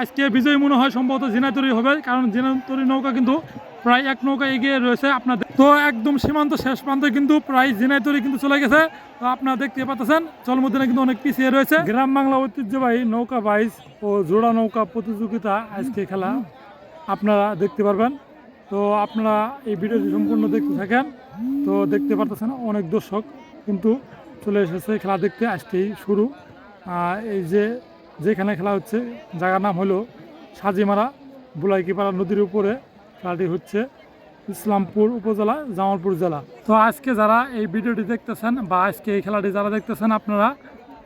আজকে বিজয় মনে হয় সম্ভবত জিনাতরি হবে, কারণ জিনাতরি নৌকা কিন্তু প্রায় এক নৌকা এগিয়ে রয়েছে আপনাদের। তো একদম সীমান্ত শেষ প্রান্তে কিন্তু প্রায় জিনাইতরি কিন্তু চলে গেছে। তো আপনারা দেখতে পাচ্ছেন চলমুদ্দিনে কিন্তু অনেক পিছিয়ে রয়েছে। গ্রাম বাংলা ঐতিহ্যবাহী নৌকা বাইচ ও জোড়া নৌকা প্রতিযোগিতা আজকে খেলা আপনারা দেখতে পারবেন। তো আপনারা এই ভিডিওটি সম্পূর্ণ দেখতে থাকেন। তো দেখতে পারতেছেন অনেক দর্শক কিন্তু চলে এসেছে খেলা দেখতে, আজকেই শুরু। এই যে যেখানে খেলা হচ্ছে, জায়গার নাম হলো সাজিমারা, বুলাইকিপাড়া নদীর উপরে খেলাটি হচ্ছে ইসলামপুর উপজেলা, জামালপুর জেলা। তো আজকে যারা এই ভিডিওটি দেখতেছেন বা আজকে এই খেলাটি যারা দেখতেছেন আপনারা,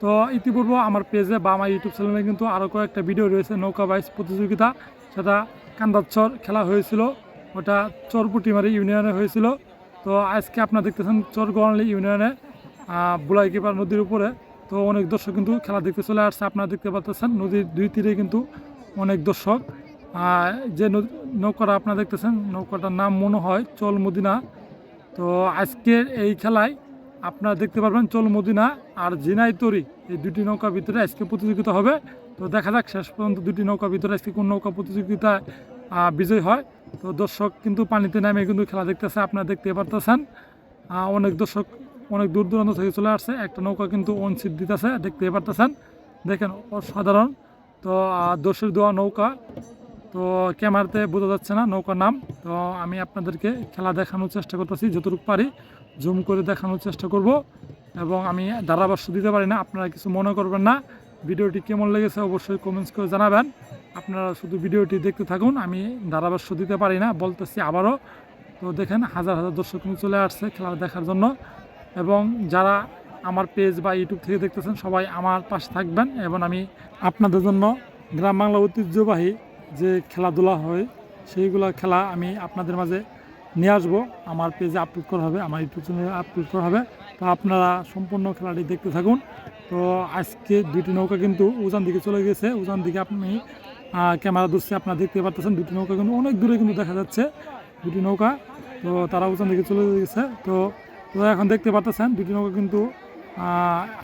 তো ইতিপূর্বে আমার পেজে বা আমার ইউটিউব চ্যানেলে কিন্তু আরও কয়েকটা ভিডিও রয়েছে, নৌকা বাইচ প্রতিযোগিতা। সেটা কান্দাচ্ছর খেলা হয়েছিল, ওটা চরপুটিমারি ইউনিয়নে হয়েছিল। তো আজকে আপনারা দেখতেছেন চরগোয়ালি ইউনিয়নে বুলাইকিপার নদীর উপরে তো অনেক দর্শক কিন্তু খেলা দেখতে চলে আসছে। আপনারা দেখতে পাচ্ছেন নদীর দুই তীরে কিন্তু অনেক দর্শক। যে নৌকাটা আপনারা দেখতেছেন নৌকাটার নাম মনে হয় চল মদিনা তো আজকের এই খেলায় আপনারা দেখতে পারবেন চল মদিনা আর জিনাই তরি। এই দুটি নৌকার ভিতরে আজকে প্রতিযোগিতা হবে। তো দেখা যাক শেষ পর্যন্ত দুটি নৌকার ভিতরে আজকে কোন নৌকা প্রতিযোগিতায় আহ, বিজয় হয়। তো দর্শক কিন্তু পানিতে নামে কিন্তু খেলা দেখতেছে আপনারা দেখতে পারতেছেন। অনেক দর্শক অনেক দূর দূরান্ত থেকে চলে আসছে। একটা নৌকা কিন্তু অনসিট দিতেছে, দেখতে পারতেছেন? দেখেন, অসাধারণ। তো দর্শক দেওয়া নৌকা। তো, ক্যামেরাতে বোঝা যাচ্ছে না নৌকার নাম। তো, আমি আপনাদেরকে খেলা দেখানোর চেষ্টা করতেছি, যতটুকু পারি। জুম করে দেখানোর চেষ্টা করব। এবং আমি ধারাভাষ্য দিতে পারি না, আপনারা কিছু মনে করবেন না। ভিডিওটি কেমন লেগেছে অবশ্যই কমেন্টস করে জানাবেন। আপনারা শুধু ভিডিওটি দেখতে থাকুন, আমি ধারাভাষ্য দিতে পারি না, বলতেছি আবারও। তো, দেখেন, হাজার হাজার দর্শক চলে আসছে খেলা দেখার জন্য। এবং যারা আমার পেজ বা ইউটিউব থেকে দেখতেছেন, সবাই আমার পাশে থাকবেন এবং আমি আপনাদের জন্য গ্রাম বাংলা ঐতিহ্যবাহী যে খেলাধুলা হয়, সেইগুলো খেলা আমি আপনাদের মাঝে নিয়ে আসব। আমার পেজে আপলোড করা হবে, আমার ইউটিউব চ্যানেলে আপলোড করা হবে। তো আপনারা সম্পূর্ণ খেলাটি দেখতে থাকুন। তো আজকে দুটি নৌকা কিন্তু উজান দিকে চলে গেছে। উজান দিকে আপনি ক্যামেরা ধরছে, আপনারা দেখতে পাচ্ছেন দুটি নৌকা কিন্তু অনেক দূরে কিন্তু দেখা যাচ্ছে দুটি নৌকা। তো তারা উজান দিকে চলে গেছে। তো তো এখন দেখতে পাচ্ছেন নৌকা কিন্তু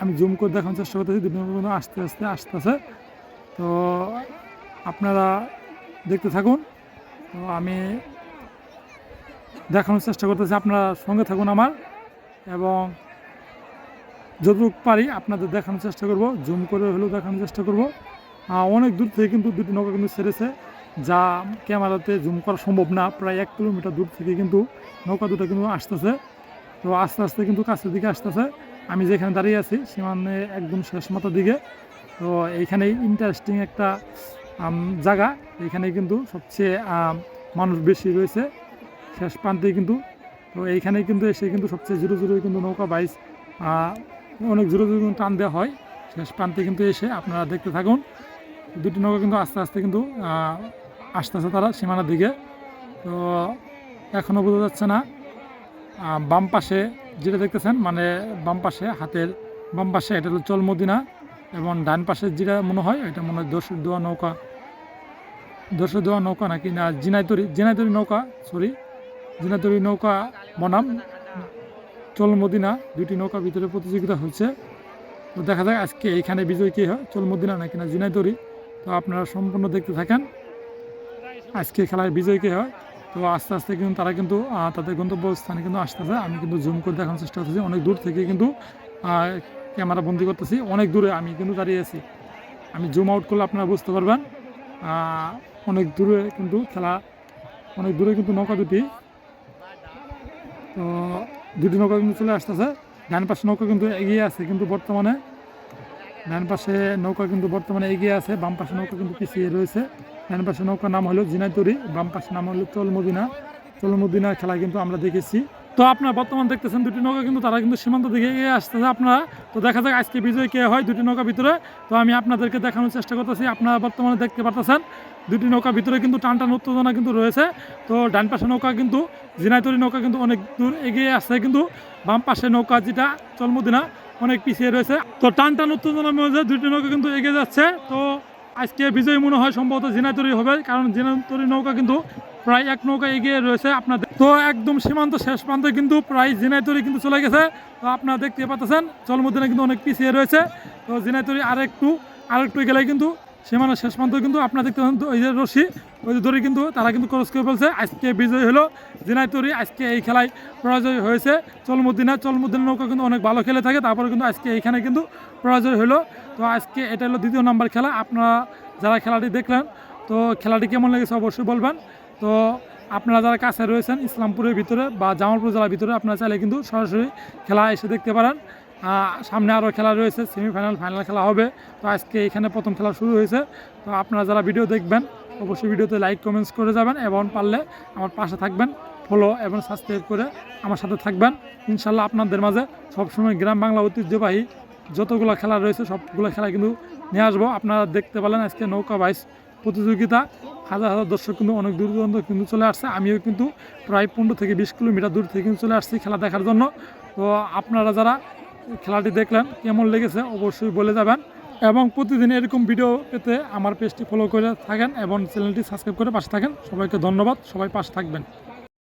আমি জুম করে দেখানোর চেষ্টা করতেছি নৌকা কিন্তু আস্তে আস্তে আসতেছে। তো আপনারা দেখতে থাকুন। তো আমি দেখানোর চেষ্টা করতেছি, আপনারা সঙ্গে থাকুন আমার। এবং যতটুকু পারি আপনাদের দেখানোর চেষ্টা করব জুম করে হলেও দেখানোর চেষ্টা করব। অনেক দূর থেকে কিন্তু দুটি নৌকা কিন্তু ছেড়েছে, যা ক্যামেরাতে জুম করা সম্ভব না। প্রায় এক কিলোমিটার দূর থেকে কিন্তু নৌকা দুটো কিন্তু আসতেছে। তো আস্তে আস্তে কিন্তু কাছের দিকে আসতেছে। আমি যেখানে দাঁড়িয়ে আছি সীমানে একদম শেষ মাথার দিকে। তো এইখানে ইন্টারেস্টিং একটা জায়গা। এখানে কিন্তু সবচেয়ে মানুষ বেশি রয়েছে। শেষ প্রান্তে কিন্তু, তো এইখানে কিন্তু এসে কিন্তু সবচেয়ে জোরে জোরে কিন্তু নৌকা বাইস অনেক জোরে জোরে কিন্তু টান দেওয়া হয়। শেষ প্রান্তে কিন্তু এসে আপনারা দেখতে থাকুন। দুটি নৌকা কিন্তু আস্তে আস্তে কিন্তু আসতেছে তারা সীমানার দিকে। তো এখনও বোঝা যাচ্ছে না বাম পাশে যেটা দেখতেছেন মানে বাম পাশে হাতের, বাম পাশে এটা হলো চলমদিনা এবং ডান পাশে যেটা মনে হয়, এটা মনে হয় দর্শক দেওয়া নৌকা দর্শক দেওয়া নৌকা নাকি না, জিনাইতরি জিনাইতরি নৌকা সরি জিনাইতরি নৌকা বনাম। চলমদিনা দুটি নৌকা ভিতরে প্রতিযোগিতা হচ্ছে। তো দেখা যায় আজকে এইখানে বিজয় কী হয় চলমদিনা নাকি না জিনাইতরি। তো আপনারা সম্পূর্ণ দেখতে থাকেন আজকে খেলায় বিজয় কী হয়। তো আস্তে আস্তে কিন্তু তারা কিন্তু তাদের গন্তব্যস্থানে কিন্তু আসতেছে। আমি কিন্তু জুম করে দেখানোর চেষ্টা করতেছি। অনেক দূর থেকে কিন্তু ক্যামেরা বন্দি করতেছি। অনেক দূরে আমি কিন্তু দাঁড়িয়ে আছি। আমি জুম আউট করলে আপনারা বুঝতে পারবেন অনেক দূরে কিন্তু খেলা, অনেক দূরে কিন্তু নৌকা দুটি। তো দুটি নৌকা কিন্তু চলে আসতেছে। ডান পাশে নৌকা কিন্তু এগিয়ে আছে কিন্তু বর্তমানে। ডান পাশে নৌকা কিন্তু বর্তমানে এগিয়ে আছে, বাম পাশে নৌকা কিন্তু পিছিয়ে রয়েছে। ডান পাশে নৌকার নাম হলো জিনাইতরি বাম পাশে নাম হলো চলমদিনা চলমদিনা খেলা কিন্তু আমরা দেখেছি। তো আপনারা বর্তমান দেখতেছেন দুটি নৌকা কিন্তু তারা কিন্তু সীমান্ত দিকে এগিয়ে আসতেছে আপনারা। তো দেখা যাক আজকে বিজয় কে হয় দুটি নৌকা ভিতরে। তো আমি আপনাদেরকে দেখানোর চেষ্টা করতেছি, আপনারা বর্তমানে দেখতে পারতেছেন দুটি নৌকা ভিতরে কিন্তু টান টান উত্তেজনা কিন্তু রয়েছে। তো ডান পাশে নৌকা কিন্তু জিনাইতরি নৌকা কিন্তু অনেক দূর এগিয়ে আসছে কিন্তু বাম পাশে নৌকা যেটা চলমদিনা অনেক পিছিয়ে রয়েছে। তো টান টান উত্তেজনার মধ্যে দুটি নৌকা কিন্তু এগিয়ে যাচ্ছে। তো আজকে বিজয়ী মনে হয় সম্ভবত ঝিনাইতরি হবে, কারণ ঝিনাইতরি নৌকা কিন্তু প্রায় এক নৌকা এগিয়ে রয়েছে আপনাদের। তো একদম সীমান্ত শেষ প্রান্তে কিন্তু প্রায় জিনাইতরি কিন্তু চলে গেছে। তো আপনারা দেখতে পাচ্ছেন চলমদিনা কিন্তু অনেক পিছিয়ে রয়েছে। তো জিনাইতরি আরেকটু আরেকটু গেলে কিন্তু সীমানা শেষ প্রান্ত কিন্তু আপনারা দেখতে ওই যে রশি, ওই যে দড়ি কিন্তু তারা কিন্তু ক্রস করে ফেলছে। আজকে বিজয় হলো জিনাইতরি আজকে এই খেলায় পরাজয় হয়েছে। চলমুদ্দিনা চলমুদ্দিন নৌকা কিন্তু অনেক ভালো খেলে থাকে, তারপরে কিন্তু আজকে এইখানে কিন্তু পরাজয় হলো। তো আজকে এটা হলো দ্বিতীয় নাম্বার খেলা, আপনারা যারা খেলাটি দেখলেন, তো খেলাটি কেমন লেগেছে অবশ্যই বলবেন। তো আপনারা যারা কাছে রয়েছেন, ইসলামপুরের ভিতরে বা জামালপুর জেলার ভিতরে, আপনারা চাইলে কিন্তু সরাসরি খেলা এসে দেখতে পারেন। সামনে আরও খেলা রয়েছে সেমিফাইনাল ফাইনাল খেলা হবে। তো আজকে এখানে প্রথম খেলা শুরু হয়েছে। তো আপনারা যারা ভিডিও দেখবেন, অবশ্যই ভিডিওতে লাইক কমেন্টস করে যাবেন এবং পারলে আমার পাশে থাকবেন ফলো এবং সাবস্ক্রাইব করে আমার সাথে থাকবেন। ইনশাল্লাহ আপনাদের মাঝে সবসময় গ্রাম বাংলা ঐতিহ্যবাহী যতগুলো খেলা রয়েছে, সবগুলো খেলা কিন্তু নিয়ে আসব। আপনারা দেখতে পেলেন আজকে নৌকা বাইশ প্রতিযোগিতা। হাজার হাজার দর্শক কিন্তু অনেক দূর দূরান্ত কিন্তু চলে আসছে। আমিও কিন্তু প্রায় পনেরো থেকে বিশ কিলোমিটার দূর থেকে চলে আসছি খেলা দেখার জন্য। তো আপনারা যারা খেলাটি দেখলেন, কেমন লেগেছে অবশ্যই বলে যাবেন। এবং প্রতিদিন এরকম ভিডিও পেতে আমার পেজটি ফলো করে থাকেন এবং চ্যানেলটি সাবস্ক্রাইব করে পাশে থাকেন। সবাইকে ধন্যবাদ, সবাই পাশে থাকবেন।